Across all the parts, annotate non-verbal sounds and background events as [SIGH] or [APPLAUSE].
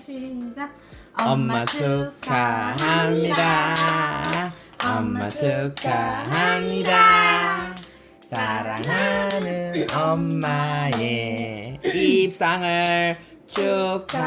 시작. 엄마 축하합니다. 엄마 축하합니다. 사랑하는 엄마의 입상을 축하합니다.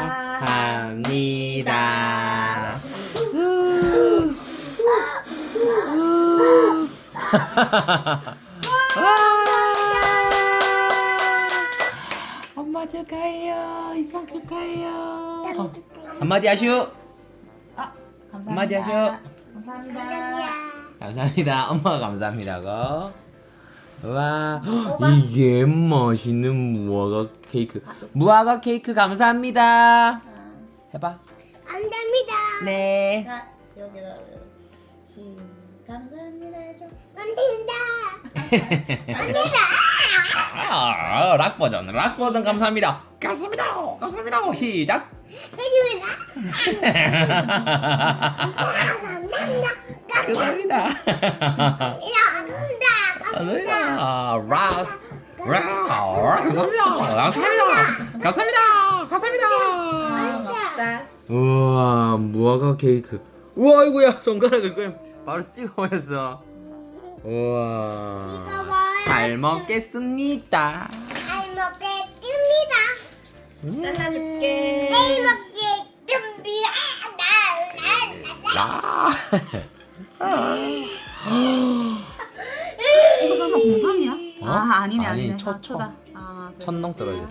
엄마 축하해요. 입상 축하해요. 어, 한마디 하슈. 아, 감사합니다. 한마디 하셔. 감사합니다. 감사합니다. [LAUGHS] 엄마가 감사합니다고. 와, 이게 맛있는 무화과 케이크. 무화과 케이크 감사합니다. 해봐. 안 됩니다. 네. 자, 여기다 시 감사합니다 해줘. [LAUGHS] 안 된다. 아, 락 버전, 락 버전 감사합니다. 감사합니다. 감사합니다. 시작. 감사합니다. 감사합니다. 락, 락, 감사합니다. 감사합니다. 감사합니다. 감사합니다. 아. 우와 무화과 케이크 우와 이거야 손가락을 그냥 바로 찍어버렸어 우와? 잘 먹겠습니다 잘 먹겠습니다. 잘라줄게. 내일 먹겠습니다. 나, 나, 나, 나. 라 이거 설마 공삼이야? 어? 아, 아니네, 아니, 아니네. 첫 아, 초다. 아, 그래. 첫농 떨어졌다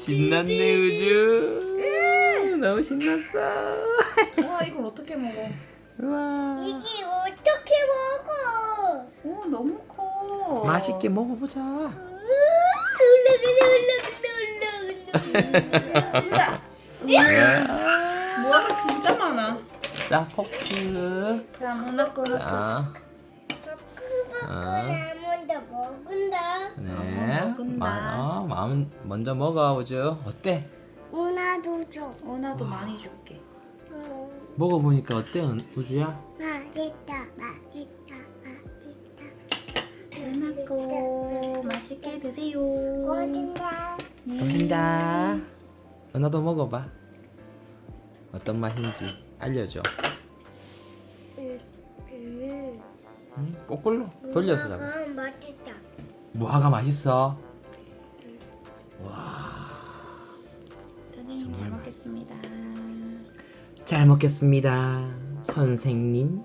신났네 우주 너무 신났어 와, 이걸 어떻게 먹어? 우와 이게 어떻게 먹어? 오, 너무 커. 맛있게 먹어보자 [LAUGHS] 무화과 진짜 많아. 자 포크 자, 문화 거를 자 아. 먼저 먹은다. 네. 먹은다. 마, 어, 마음 먼저 먹어 우주. 어때? 문화도 줘. 오나도 많이 줄게. 음, 먹어보니까 어때 은- 우주야? 맛있다, 맛있다, 맛있다. 거 맛있게 드세요. 고맙습니다. 감사합니다. 은하도 먹어봐. 어떤 맛인지 알려줘. 음, 음. 응? 거꾸로 돌려서 잡아. 아, 맛있다. 무화과 맛있어. 선생님 잘 먹겠습니다. 잘 먹겠습니다. 선생님.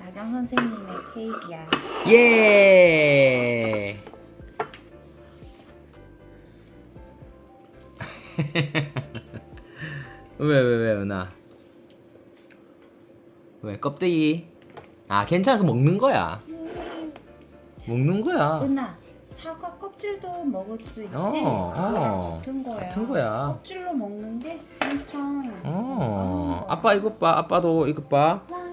나경 선생님의 케이크야. 예. [LAUGHS] 왜왜왜 껍데기? 아 괜찮아 그 먹는 거야. 먹는 거야. 은나 사과 껍질도 먹을 수 있지. 어, 그거랑 어. 같은 거야. 같은 거야. 껍질로 먹는 게 엄청. 어 아빠 이것 봐 아빠도 이것 봐. 빵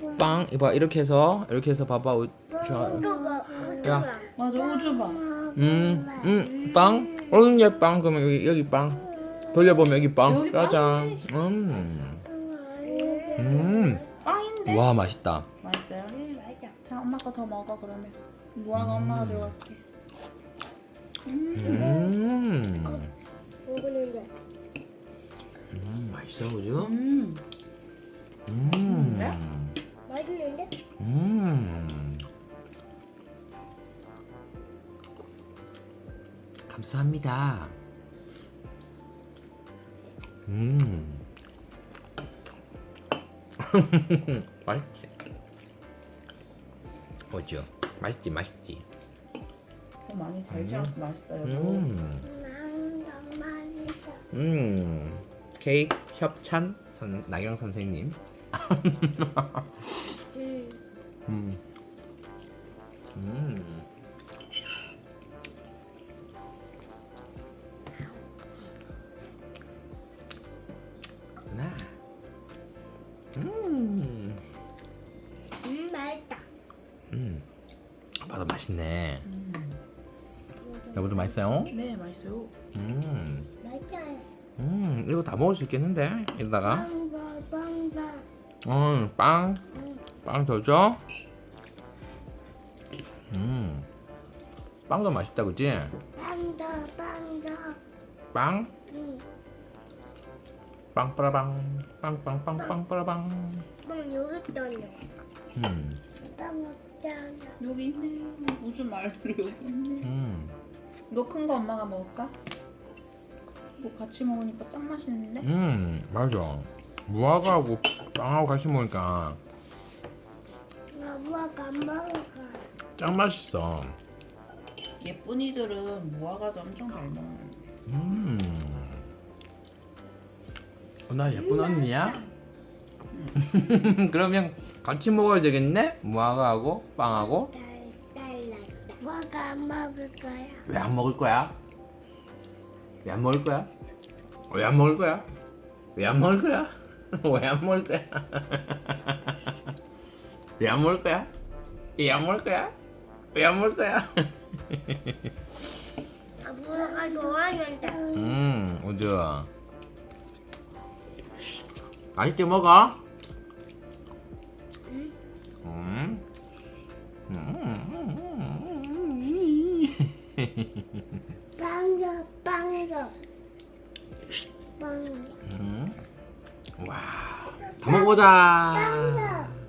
빵. 빵 이봐 이렇게 해서 이렇게 해서 봐봐 우- 좋아. 먹. 야. 맞아 우주 봐. 음, 음, 빵. 어른 얘빵 그러면 여기 여기 빵. 돌려보면 여기 빵. 여기 짜잔. 음, 음. 빵인데. 와 맛있다. 맛있어요? 음, 맛있다. 자 엄마 거 더 먹어 그러면. 무화과 엄마가 들어갈게. 음, 먹는데. 음 맛있어 그죠? 음. 음, 맛있는데? 음. 감사합니다. 음. [LAUGHS] 맛있지? 뭐죠? 맛있지, 맛있지. 좀 많이 살지 않고 맛있다 여보. 음, 음, 너무 맛있어. 음. 케이크 협찬 선, 나경 선생님. 음. 음. 음. 나. 음. 음, 맛있네. 여보도 맛있어요? 네 맛있어요. 음. 맛있어요. 음. 이거 다 먹을 수 있겠는데? 이러다가. 빵, 빵, 빵. 음. 빵. 빵 더 줘? 음. 빵도 맛있다, 그치? 빵 빵더 빵더 빵 응. 빵빠라빵 빵빵빵빵 빠라빵 빵 여기 있다냐 음. 빵 여기 있네. 무슨 말들이 여기 있네. 음. 이거 큰 거 엄마가 먹을까? 이거 같이 먹으니까 딱 맛있는데? 음 맞아 무화과하고 빵하고 같이 먹으니까 아빠가 안 먹을까 짱 맛있어 예쁜이들은 무화과도 엄청 잘 먹는데. 음. 어, 나 예쁜 언니야? [LAUGHS] 그러면 같이 먹어야 되겠네? 무화과하고 빵하고 뭐가 안 먹을 거야 왜 안 먹을 거야? 왜 안 먹을 거야? 왜 안 먹을 거야? 왜 안 먹을 거야? [LAUGHS] [LAUGHS] 왜 안 먹을 거야? 왜 안 먹을 거야? 왜 안 먹을 거야? 왜 안 먹을 거야? 아빠가 좋아하는데 음, 우주야. 맛있게 먹어. 빵이야 빵이야. 빵이야. 음? 와, 다 먹어보자. 빵이야.